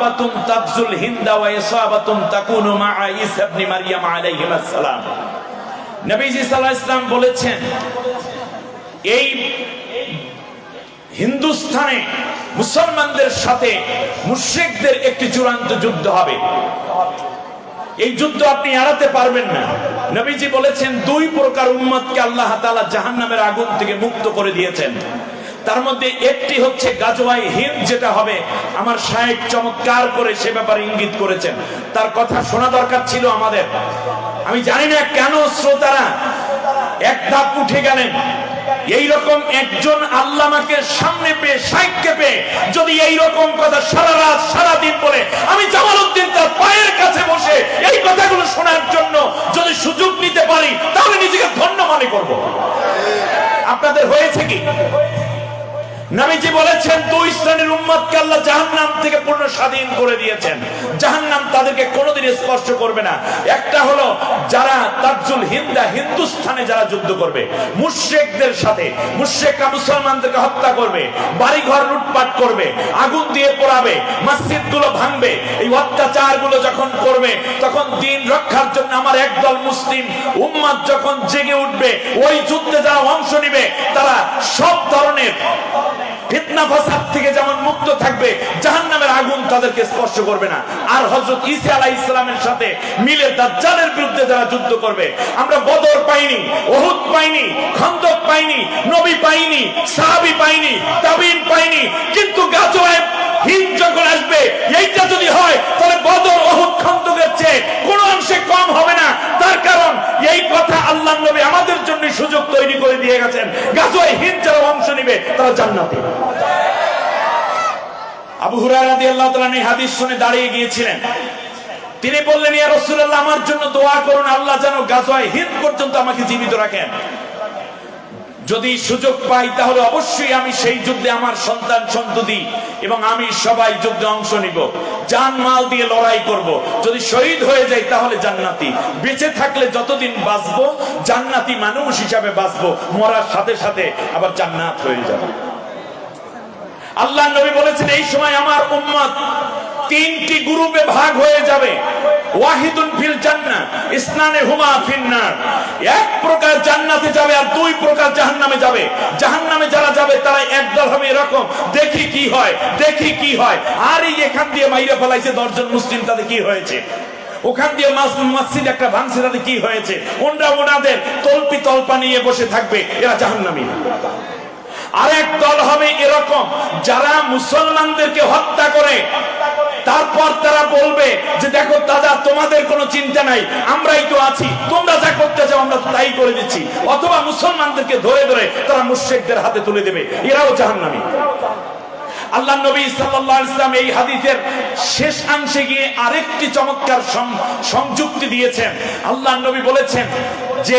ইসাবাতুন তাবজুল হিন্দা ওয়া তাকুনু মা'a ঈসা ইবনে মারইয়াম সালাম নবীজি সাল্লাল্লাহু আলাইহি বলেছেন, এই হিন্দুস্তানে মুসলমানদের সাথে মুশরিকদের একটি চূড়ান্ত যুদ্ধ হবে। এই যুদ্ধ আপনি এড়াতে পারবেন না। নবীজি বলেছেন, দুই প্রকার উম্মতকে আল্লাহ তাআলা জাহান্নামের আগুন থেকে মুক্ত করে দিয়েছেন। তার মধ্যে একটি হচ্ছে গাজওয়াই হিন্দ, যেটা হবে আমার সাহেব চমৎকার করে সে ব্যাপারে ইঙ্গিত করেছেন। তার কথা শোনা দরকার ছিল আমাদের। আমি জানি না কেন শ্রোতারা এক ধাপ উঠে গেলেন। এই রকম একজন আল্লামাকে সামনে পেয়ে সাইককে পেয়ে যদি এইরকম কথা সারা রাত, সারা দিন বলে, আমি জামাল উদ্দিন তার পায়ের কাছে বসে এই কথাগুলো শোনার জন্য যদি সুযোগ নিতে পারি, তাহলে নিজেকে ধন্য মনে করব। আপনাদের হয়েছে কি? নবীজি বলেছেন, দুই শ্রেণির উম্মতকে আল্লাহ জাহান্নাম থেকে পূর্ণ স্বাধীন করে দিয়েছেন। জাহান্নাম তাদেরকে কোনোদিন স্পর্শ করবে না। একটা হলো, যারা তাজুল হিন্দা, হিন্দুস্থানে যারা যুদ্ধ করবে, মুশরিকদের সাথে, মুশরিকরা মুসলমানদেরকে হত্যা করবে, বাড়িঘর লুটপাট করবে, আগুন দিয়ে পোড়াবে, মসজিদগুলো ভাঙবে, এই অত্যাচারগুলো যখন করবে, তখন দিন রক্ষার জন্য আমার একদল মুসলিম উম্মাদ যখন জেগে উঠবে, ওই যুদ্ধে যারা অংশ নিবে, তারা সব ধরনের ফিতনা ফাসাদ থেকে যেমন মুক্ত থাকবে, জাহান্নামের আগুন তাদেরকে স্পর্শ করবে না। আর হযরত ঈসা আলাইহিস সালামের সাথে মিলে দাজ্জালের বিরুদ্ধে যারা যুদ্ধ করবে, আমরা বদর পাইনি পাইনি, খন্দক পাইনি, নবী পাইনি, সাহাবী পাইনি, তাবিন পাইনি, কিন্তু গাজওয়ায় হিন যখন আসবে, এইটা যদি হয়, তাহলে বদর ওহুদ খন্দকের চেয়ে কোনো অংশে কম হবে না। তার গেছেন। গাজোয় হিন যারা অংশ নিবে, তারা জান্নাতি। আবু হুরায়রা আল্লাহ তাআলা এই হাদিস শুনে দাঁড়িয়ে গিয়েছিলেন। তিনি বললেন, ইয়া রসুল্লাহ আমার জন্য দোয়া করুন, আল্লাহ যেন গাজোয় হিন্দ পর্যন্ত আমাকে জীবিত রাখেন। যদি সুযোগ পাই, তাহলে অবশ্যই আমি সেই যুদ্ধে আমার সন্তান, সন্ততি এবং আমি সবাই যুদ্ধে অংশ নিব। জান মাল দিয়ে লড়াই করব। যদি শহীদ হয়ে যাই, তাহলে জান্নাতি। বেঁচে থাকলে যতদিন বাঁচবো, জান্নাতি মানুষ হিসাবে বাঁচবো। মরার সাথে সাথে আবার জান্নাত হয়ে যাবে। আল্লাহ নবী বলেছেন, এই সময় আমার উম্মত তিনটি গ্রুপে ভাগ হয়ে যাবে। ওয়াহিদুন এক আর আর মুসলিম তাদের কি হয়েছে? ওখান দিয়ে একটা ভাঙছে তাদের কি হয়েছে? ওনরা ওনাদের নিয়ে বসে থাকবে, এরা জাহান্নামী। আরেক দল হবে এরকম, যারা মুসলমানদেরকে হত্যা করে তারপর তারা বলবে যে দেখো দাদা, তোমাদের কোনো চিন্তা নাই, আমরাই তো আছি, তোমরা যা করতে চাও আমরা তাই করে দিচ্ছি। অথবা মুসলমানদেরকে ধরে ধরে তারা মুশ্রিকদের হাতে তুলে দেবে, এরাও জাহান্নামী। আল্লাহ নবী ওয়াসাল্লাম এই হাদিসের শেষ অংশে গিয়ে আরেকটি চমৎকার সংযুক্তি দিয়েছেন। আল্লাহ নবী বলেছেন যে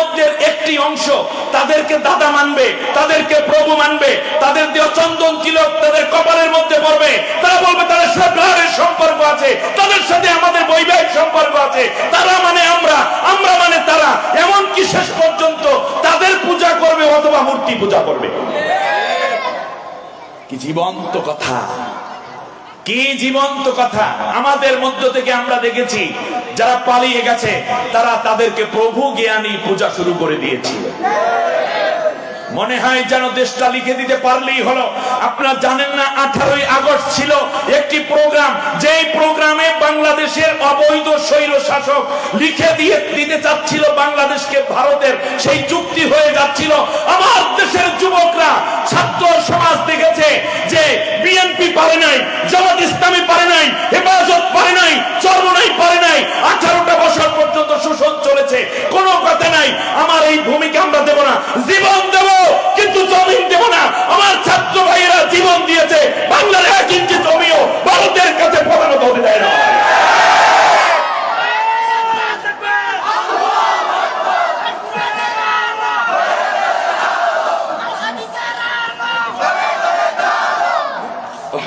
একটি অংশ। তাদেরকে দাদা মানবে, তাদেরকে প্রভু মানবে, তাদের দেওয়া চন্দন তিলক তাদের কপালের মধ্যে পড়বে। তারা বলবে, তাদের সাথে সম্পর্ক আছে, তাদের সাথে আমাদের বৈবাহিক সম্পর্ক আছে। তারা মানে আমরা আমরা মানে তারা। এমন কি শেষ পর্যন্ত তাদের পূজা করবে অথবা মূর্তি পূজা করবে। কি জীবন্ত কথা। কি জীবন্ত কথা। আমাদের মধ্য থেকে আমরা দেখেছি, যারা পালিয়ে গেছে, তারা তাদেরকে প্রভু জ্ঞানী পূজা শুরু করে দিয়েছিল। মনে হয় যেন দেশটা লিখে দিতে পারলেই হলো। আপনারা জানেন না, আঠারোই আগস্ট ছিল একটি প্রোগ্রাম। যেই প্রোগ্রামে বাংলাদেশের অবৈধ শৈল শাসক লিখে দিয়ে দিতে চাচ্ছিল বাংলাদেশকে ভারতের, সেই চুক্তি হয়ে যাচ্ছিল। আমার দেশের যুবকরা, ছাত্র সমাজ দেখেছে যে বিএনপি পারে নাই, জামাত ইসলামী পারে নাই, হেফাজত পারে নাই চর্মনাই পারে নাই আঠারোটা বছর পর্যন্ত শোষণ চলেছে কোনো কথা নাই আমার এই ভূমিকা আমরা দেব না জীবন দেব কিন্তু জমিন দেব না আমার ছাত্র ভাইয়েরা জীবন দিয়েছে বাংলার এক ইঞ্চি জমিও ভারতের কাছে প্রধানত হতে দেয় না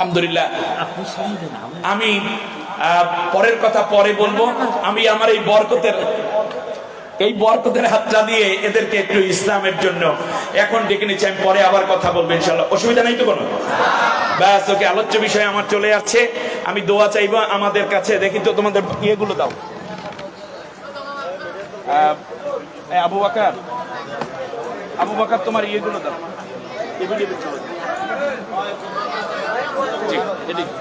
আলহামদুলিল্লাহ। আমি পরের কথা পরে বলব। আমি আমার এই বরকতের এই বরকতের হাতটা দিয়ে এদেরকে একটু ইসলামের জন্য এখন ডেকে নিচ্ছি। আমি পরে আবার কথা বলব ইনশাল্লাহ অসুবিধা নাই তো কোনো? ব্যাস ওকে আলোচ্য বিষয় আমার চলে যাচ্ছে আমি দোয়া চাইব আমাদের কাছে। দেখি তো তোমাদের ইয়েগুলো দাও। আবু বাকার। আবু বাকার তোমার ইয়েগুলো দাও। জি, এদিকে।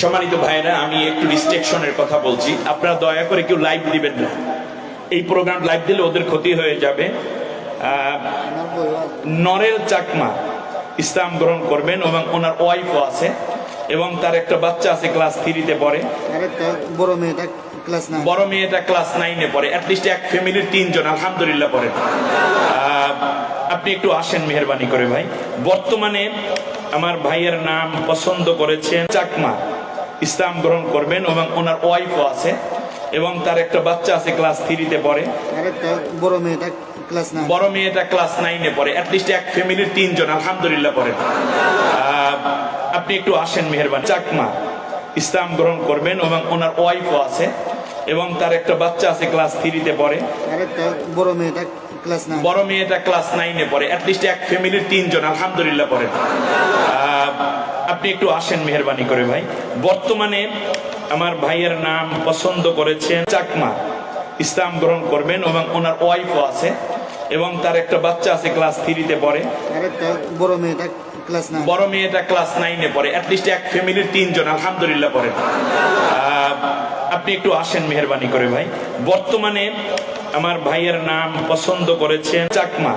সম্মানিত ভাইরা আমি একটু রিস্ট্রিকশনের কথা বলছি। আপনারা দয়া করে কেউ লাইভ দিবেন না। এই প্রোগ্রাম লাইভ দিলে ওদের ক্ষতি হয়ে যাবে। নরেল চাকমা ইসলাম গ্রহণ করবেন এবং ওনার ওয়াইফও আছে। এবং তার একটা বাচ্চা আছে ক্লাস থ্রিতে পড়ে। বড় মেয়েটা ক্লাস বড় মেয়েটা ক্লাস নাইনে পড়ে। অ্যাটলিস্ট এক ফ্যামিলির তিনজন আলহামদুলিল্লাহ পড়ে। আপনি একটু আসেন মেহরবানি করে ভাই। বর্তমানে আমার ভাইয়ের নাম পছন্দ করেছেন চাকমা। ইসলাম গ্রহণ করবেন এবং ওনার ওয়াইফও আছে। এবং তার একটা বাচ্চা আছে ক্লাস থ্রিতে পড়ে। বড় মেয়েটা ক্লাস নাইন বড় মেয়েটা ক্লাস নাইনে পড়ে। অ্যাটলিস্ট এক ফ্যামিলির তিনজন আলহামদুলিল্লাহ পড়ে। আহ, আপনি একটু আসেন মেহরবানি। চাকমা ইসলাম গ্রহণ করবেন এবং ওনার ওয়াইফও আছে এবং তার একটা বাচ্চা আছে ক্লাস থ্রিতে পড়ে। বড় মেয়েটা ক্লাস বড় মেয়েটা ক্লাস নাইনে পড়ে অ্যাটলিস্ট এক ফ্যামিলির তিনজন আলহামদুলিল্লাহ পড়ে। আপনি একটু আসেন মেহরবানি করে ভাই। বর্তমানে আমার ভাইয়ের নাম পছন্দ করেছেন চাকমা ইসলাম গ্রহণ করবেন এবং ওনার ওয়াইফও আছে। এবং তার একটা বাচ্চা আছে ক্লাস থ্রিতে পড়ে। বড় মেয়েটা ক্লাস বড় মেয়েটা ক্লাস নাইনে পড়ে। অ্যাটলিস্ট এক ফ্যামিলির তিনজন আলহামদুলিল্লাহ পড়ে। আপনি একটু আসেন মেহরবানি করে ভাই। বর্তমানে আমার ভাইয়ের নাম পছন্দ করেছেন চাকমা।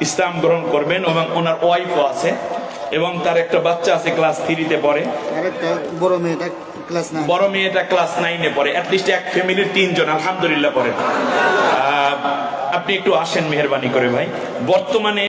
ইসলাম গ্রহণ করবেন এবং ওনার ওয়াইফও আছে। এবং তার একটা বাচ্চা আছে ক্লাস থ্রিতে পড়ে। বড় মেয়েটা ক্লাস নাইন বড় মেয়েটা ক্লাস নাইনে পড়ে। অ্যাটলিস্ট এক ফ্যামিলির তিনজন আলহামদুলিল্লাহ পড়ে। আহ, আপনি একটু আসেন মেহরবানি করে ভাই। বর্তমানে